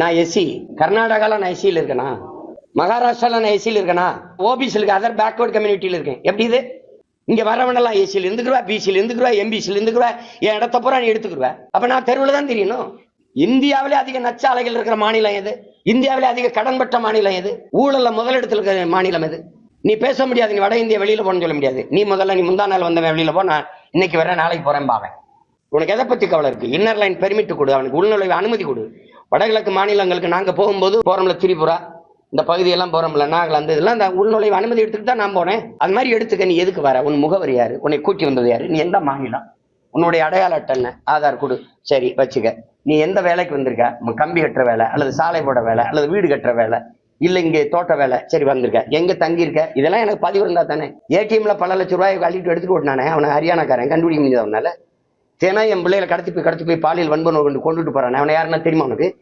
நான் எஸ்சி கர்நாடகால நான் எஸ்சியில் இருக்கேனா? மகாராஷ்டிரால நான் எஸ்சியில் இருக்கேனா? ஓபிசியில் இருக்க அதர் பேக்வர்ட் கம்யூனிட்டியில் இருக்கேன். எப்படி இது? இங்க வரவனெல்லாம் ஏசியில் இருந்துக்குருவா பிசியில் இருந்துக்குருவா எம்பிசியில் இருந்துக்குருவா என் இடத்த பூரா நீ எடுத்துக்குருவ. அப்ப நான் தெருவில் தான் தெரியணும். இந்தியாவிலே அதிக நச்ச அலைகள் இருக்கிற மாநிலம் எது? இந்தியாவிலே அதிக கடன் பெற்ற மாநிலம் எது? ஊழலில் முதலிடத்தில் இருக்கிற மாநிலம் எது? நீ பேச முடியாது நீ வட இந்தியா வெளியில போன்னு சொல்ல முடியாது. நீ முதல்ல நீ முந்தா நாள் வந்தவன் வெளியில போ நான் இன்னைக்கு வரேன் நாளைக்கு போறேன் பாவேன். உனக்கு எதை பத்தி கவலை இருக்கு? இன்னர் லைன் பெர்மிட் கொடு அவனுக்கு உள்நுழைவு அனுமதி கொடு. வடகிழக்கு மாநிலங்களுக்கு நாங்கள் போகும்போது போகிறோம்ல திரிபுரா. இந்த பகுதியெல்லாம் போகிறோம்ல நாகாலாந்து இதெல்லாம் அந்த உள்நுழைவு அனுமதி எடுத்துட்டு தான் நான் போனேன் அது மாதிரி எடுத்துக்க நீ எதுக்கு வர? உன் முகவரி யார்? உன்னை கூட்டி வந்தது யார்? நீ எந்த மாநிலம்? உன்னுடைய அடையாள அட்டை என்ன? ஆதார் கொடு. சரி வச்சுக்க. நீ எந்த வேலைக்கு வந்திருக்க? கம்பி கட்டுற வேலை அல்லது சாலை போட வேலை அல்லது வீடு கட்டுற வேலை இல்லை இங்கே தோட்ட வேலை. சரி வந்திருக்க. எங்கே தங்கியிருக்க? இதெல்லாம் எனக்கு பதிவு இருந்தால் தானே. ஏடிஎம்ல பல லட்சம் ரூபாய் அள்ளிட்டு எடுத்துட்டு ஓட்டினானே அவனை ஹரியானாக்காரன் கண்டுபிடிக்க முடியாது அவனால தினம் என் பிள்ளைகளை கடத்தி போய் கடத்தி போய் பாலியல் வன்பன் கொண்டு கொண்டுட்டு போறான். அவனை யாருன்னா தெரியுமா உனக்கு?